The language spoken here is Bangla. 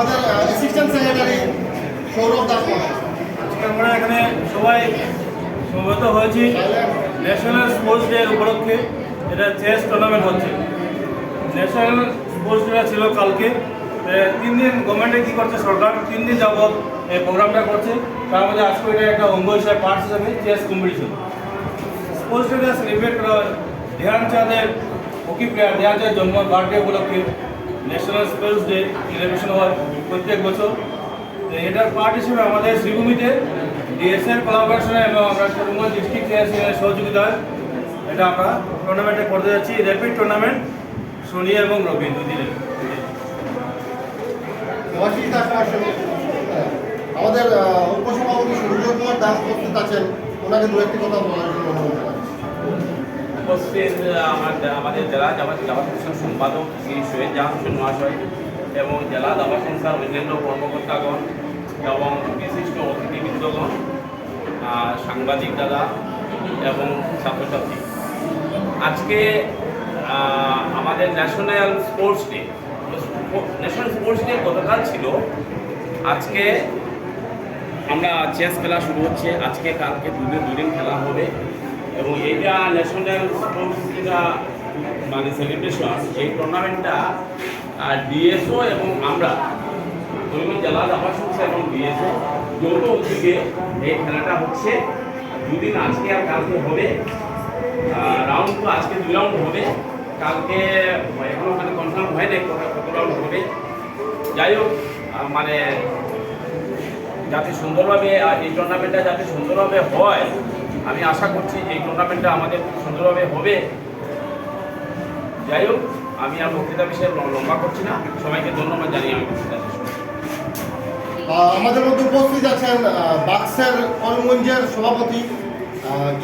আমাদের অ্যাসিস্ট্যান্ট সেক্রেটারি সৌরভ দাস আজকে আমরা এখানে সবাই সমবেত হয়েছি। ন্যাশনাল স্পোর্টস ডে উপলক্ষে এটা চেস টুর্নামেন্ট হচ্ছে। ন্যাশনাল স্পোর্টস ডে ছিল কালকে। তিন দিন গভর্নমেন্টে কী করছে সরকার? তিন দিন যাবৎ এই প্রোগ্রামটা করছে। তার মধ্যে আজকে এটা একটা অঙ্গ হিসাবে পার্ট হিসাবে চেস কম্পিটিশন স্পোর্টস ডেটা সেলিব্রেট করা হয় ধ্যানচাঁদের হকি প্লেয়ার ধ্যানচাঁদের জন্ম বার্থডে উপলক্ষে ন্যাশনাল স্পোর্টস ডে সেলিব্রেশন হয় প্রত্যেক বছর। এটার পার্ট হিসেবে আমাদের শ্রীভূমিতে ডিএসএর কোলাবোরেশনে এবং আমরা করিমগঞ্জ ডিস্ট্রিক্ট সহযোগিতায় এটা আমরা টুর্নামেন্টে করতে যাচ্ছি। র্যাপিড টুর্নামেন্ট সোনিয়া এবং রবি হ্যাঁ, আমাদের উপসভাপতি সূর্য কুমার দাস উপস্থিত আছেন। ওনাকে দু একটি কথা বলার জন্য অনুরোধ উপস্থিত আমার আমাদের জেলা জামাত জামাত হোসেন সম্পাদক শ্রী সৈয়দ জাহান হোসেন মহাশয় এবং জেলা দাবা সংস্থার অন্যান্য কর্মকর্তাগণ এবং বিশিষ্ট অতিথিবৃন্দগণ সাংবাদিক দাদা এবং ছাত্রছাত্রী। আজকে আমাদের national sports day, national sports day গতকাল ছিল। আজকে আমরা চেস খেলা শুরু হচ্ছে। আজকে কালকে দুদিন দুদিন খেলা হবে। এবং এইটা ন্যাশনাল স্পোর্টস যেটা মানে সেলিব্রেশন এই টুর্নামেন্টটা ডিএসও এবং আমরা করিমগঞ্জ জেলা দাবা সংস্থা এবং ডিএসও যৌথ উদ্যোগে এই খেলাটা হচ্ছে। দুদিন আজকে আর কালকে হবে। রাউন্ড তো আজকে দুই রাউন্ড হবে। কালকে এখনও মানে কনফার্ম হয় নাই কত রাউন্ড হবে। যাই হোক মানে যাতে সুন্দরভাবে এই টুর্নামেন্টটা যাতে সুন্দরভাবে হয় আমি আশা করছি এই টুর্নামেন্টটা আমাদের খুব সুন্দরভাবে হবে। যাই হোক, আমি আর বক্তৃতা বিষয়ে লম্বা করছি না। সবাইকে ধন্যবাদ জানিয়ে আমি বক্তৃতা আমাদের মধ্যে উপস্থিত আছেন বাক্সের অলমঞ্জের সভাপতি